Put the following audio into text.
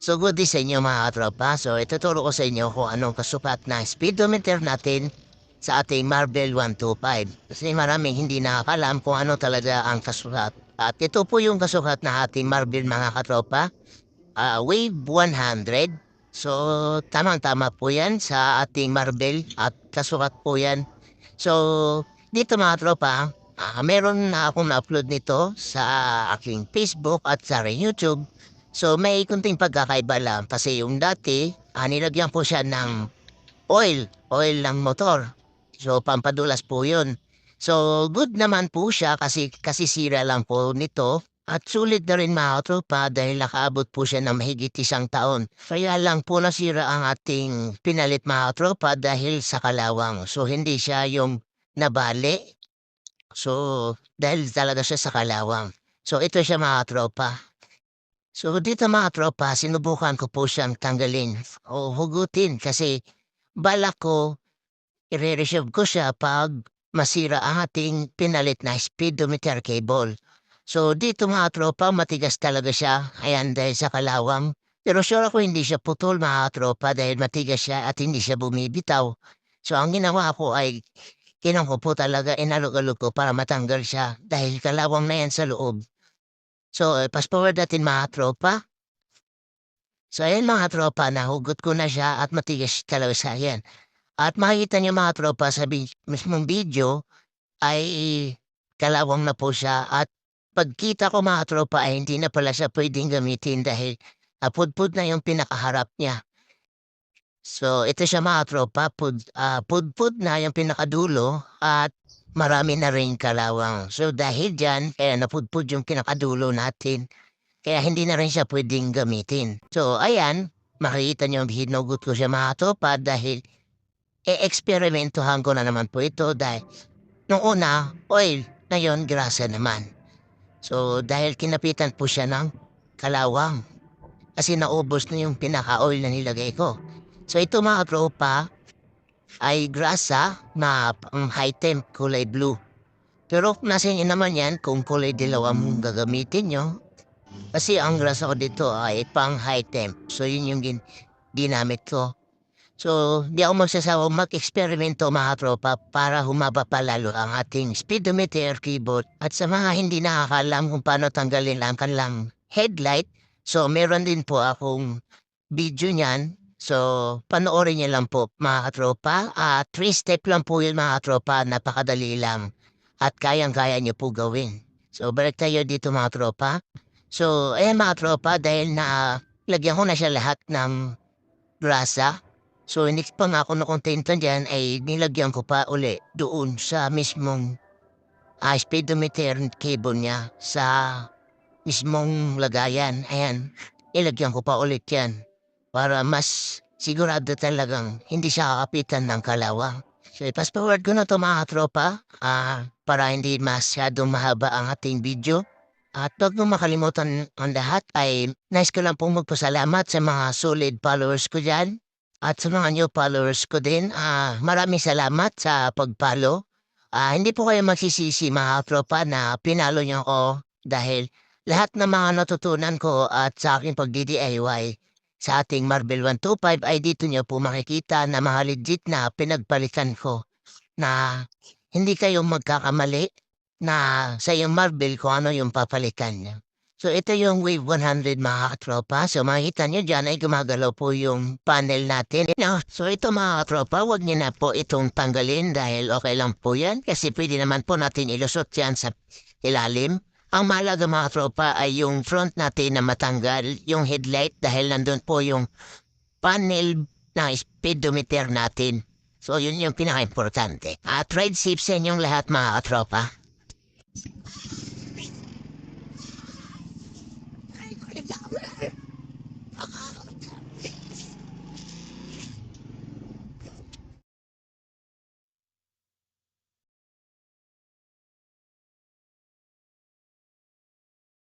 So good day sa inyo mga katropa. So ituturo ko sa inyo kung anong kasukat na speedometer natin sa ating Marvel 125. Kasi maraming hindi nakakalam kung ano talaga ang kasukat. At ito po yung kasukat na ating Marvel mga katropa. Ah, wave 100. So tamang-tama po yan sa ating Marvel at kasukat po yan. So dito mga tropa, ah, meron na akong na-upload nito sa aking Facebook at sa ring YouTube. So may kunting pagkakaiba lang kasi yung dati, ah, nilagyan po siya ng oil, oil ng motor. So pampadulas po yun. So good naman po siya kasi kasi sira lang po nito. At sulit na rin mga tropa dahil nakaabot po siya ng mahigit isang taon. Kaya lang po nasira ang ating pinalit mga tropa dahil sa kalawang. So hindi siya yung nabali. So dahil talaga siya sa kalawang. So ito siya mga tropa. So dito mga tropa, sinubukan ko po siyang tanggalin o hugutin kasi balak ko i-reserve ko siya pag masira ang ating pinalit na speedometer cable. So dito mga tropa, matigas talaga siya. Ayan dahil sa kalawang. Pero sure ako hindi siya putol mga tropa dahil matigas siya at hindi siya bumibitaw. So ang ginawa ko ay ko po talaga inalog-alog ko para matanggal siya dahil kalawang na yan sa loob. So, eh, fast forward natin mga tropa. So, ayan mga tropa, nahugot ko na siya at matigas talaga sa yan. At makikita niyo mga tropa sa bi- mismong video ay kalawang na po siya at pagkita ko mga tropa ay hindi na pala siya pwedeng gamitin dahil apudpud na yung pinakaharap niya. So, ito siya mga tropa, pud, ah, pudpud na yung pinakadulo at marami na rin kalawang. So dahil dyan, kaya napudpud yung kinakadulo natin. Kaya hindi na rin siya pwedeng gamitin. So ayan, makikita niyo hinugot ko siya mga tropa dahil e-eksperimentohan ko na naman po ito dahil nung una, oil, ngayon grasa naman. So dahil kinapitan po siya ng kalawang. Kasi naubos na yung pinaka-oil na nilagay ko. So ito mga tropa, ay grasa na pang high temp kulay blue. Pero nasa inyo naman yan kung kulay dilaw ang gagamitin nyo. Kasi ang grasa ko dito ay pang high temp. So yun yung gin ginamit ko. So di ako magsasawa mag-eksperimento mga tropa para humaba pa lalo ang ating speedometer keyboard. At sa mga hindi nakakalam kung paano tanggalin ang kanilang headlight, so meron din po akong video niyan So, panoorin niyo lang po mga katropa. Ah, three step lang po yun mga katropa. Napakadali lang. At kayang-kaya niyo po gawin. So, balik tayo dito mga tropa. So, ayan mga tropa, dahil na lagyan ko na siya lahat ng grasa. So, hindi pa nga ako nakontento dyan, ay nilagyan ko pa uli doon sa mismong ah, speedometer cable niya sa mismong lagayan. Ayan, ilagyan ko pa ulit yan para mas sigurado talagang hindi siya kakapitan ng kalawang. So, fast forward ko na to mga tropa ah, para hindi masyadong mahaba ang ating video. At huwag mo makalimutan ang lahat ay nice ko lang pong magpasalamat sa mga solid followers ko dyan. At sa mga new followers ko din, ah, maraming salamat sa pag-follow. Ah, hindi po kayo magsisisi mga tropa na pinalo niyo ako dahil lahat ng mga natutunan ko at sa aking pag-DIY sa ating Marvel 125 ay dito niyo po makikita na mga legit na pinagpalitan ko na hindi kayo magkakamali na sa yung Marvel kung ano yung papalitan niya. So ito yung Wave 100 mga katropa. So makikita niyo dyan ay gumagalaw po yung panel natin. You know, so ito mga katropa, wag niyo na po itong tanggalin dahil okay lang po yan. Kasi pwede naman po natin ilusot yan sa ilalim. Ang mahalaga mga tropa ay yung front natin na matanggal, yung headlight dahil nandun po yung panel na speedometer natin. So yun yung pinaka-importante. At ride safe sa inyong lahat mga katropa.